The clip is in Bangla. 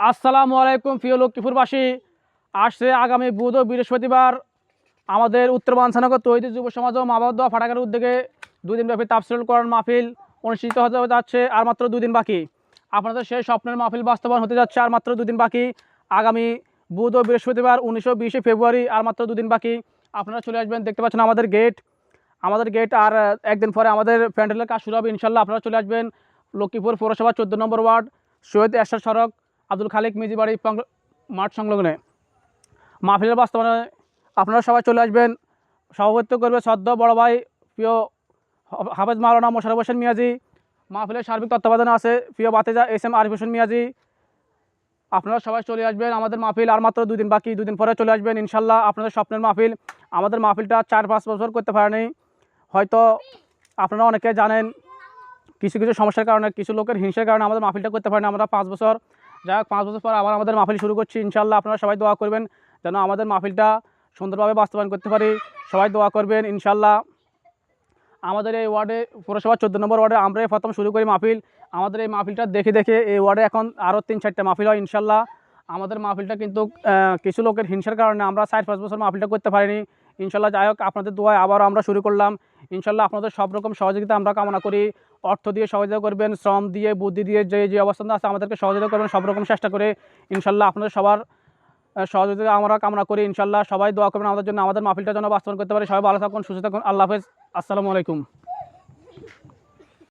আসসালামু আলাইকুম, প্রিয় লক্ষ্মীপুরবাসী আসছে আগামী বুধ ও বৃহস্পতিবার আমাদের উত্তর বাঞ্ছানগর তৈরি যুব সমাজ ও মাবাদ্দ ফাটাকার উদ্যোগে দুদিন ব্যাপী তাফসিল করার মাহফিল অনুষ্ঠিত হতে যাচ্ছে, আর মাত্র দুদিন বাকি। আপনাদের সেই স্বপ্নের মাহফিল বাস্তবায়ন হতে যাচ্ছে, আর মাত্র দুদিন বাকি। আগামী বুধ ও বৃহস্পতিবার উনিশশো বিশে ফেব্রুয়ারি, আর মাত্র দুদিন বাকি। আপনারা চলে আসবেন, দেখতে পাচ্ছেন আমাদের গেট। আমাদের গেট, আর একদিন পরে আমাদের প্যান্ডেলের কাজ শুরু হবে, ইনশাল্লাহ আপনারা চলে আসবেন লক্ষ্মীপুর পৌরসভা চোদ্দ নম্বর ওয়ার্ড, সৈয়দ এরশাদ সড়ক। আব্দুল খালিক মিজিবাড়ি মাঠ সংলগ্নে। মাহফিলের বাস্তবায়নে আপনারা সবাই চলে আসবেন। সভাপতিত্ব করবে সদ্য বড় ভাই প্রিয় হাফেজ মাওলানা মোশারফ হোসেন মিয়াজি। মাহফিলের সার্বিক তত্ত্বাবধানে আছে প্রিয় বাতেজা এস এম আরিফ হোসেন মিয়াজি। আপনারা সবাই চলে আসবেন আমাদের মাহফিল আর মাত্র দুদিন বাকি, দুদিন পরে চলে আসবেন ইনশাল্লাহ আপনাদের স্বপ্নের মাহফিল। আমাদের মাহফিলটা চার পাঁচ বছর করতে পারেনি। হয়তো আপনারা অনেকে জানেন, কিছু কিছু সমস্যার কারণে, কিছু লোকের হিংসার কারণে আমাদের মাহফিলটা করতে পারেনি। আমরা পাঁচ বছর যাই হোক পাঁচ বছর পর আবার আমাদের মাহফিল শুরু করছি ইনশাল্লাহ আপনারা সবাই দোয়া করবেন যেন আমাদের মাহফিলটা সুন্দরভাবে বাস্তবায়ন করতে পারি। সবাই দোয়া করবেন ইনশাল্লাহ আমাদের এই ওয়ার্ডে পৌরসভা চোদ্দ নম্বর ওয়ার্ডে আমরা প্রথম শুরু করি মাহফিল। আমাদের এই মাহফিলটা দেখে দেখে এই ওয়ার্ডে এখন আরও তিন চারটে মাহফিল হয় ইনশাল্লাহ আমাদের মাহফিলটা কিন্তু কিছু লোকের হিংসার কারণে আমরা চার পাঁচ বছর মাহফিলটা করতে পারিনি। ইনশাল্লাহ যাই হোক, আপনাদের দোয়ায় আবার আমরা শুরু করলাম। ইনশাল্লাহ আপনাদের সব রকম সহযোগিতা আমরা কামনা করি। অর্থ দিয়ে সহযোগিতা করবেন, শ্রম দিয়ে, বুদ্ধি দিয়ে যে যে অবস্থান আছে আমাদেরকে সহযোগিতা করবেন সব রকম চেষ্টা করে ইনশাল্লাহ আপনাদের সবার সহযোগিতা আমরা কামনা করি। ইনশাল্লাহ সবাই দোয়া করবেন আমাদের জন্য, আমাদের মাহফিলটা যেন বাস্তবায়ন করতে পারি। সবাই ভালো থাকুন, সুস্থ থাকুন। আল্লাহ হাফেজ। আসসালামু আলাইকুম।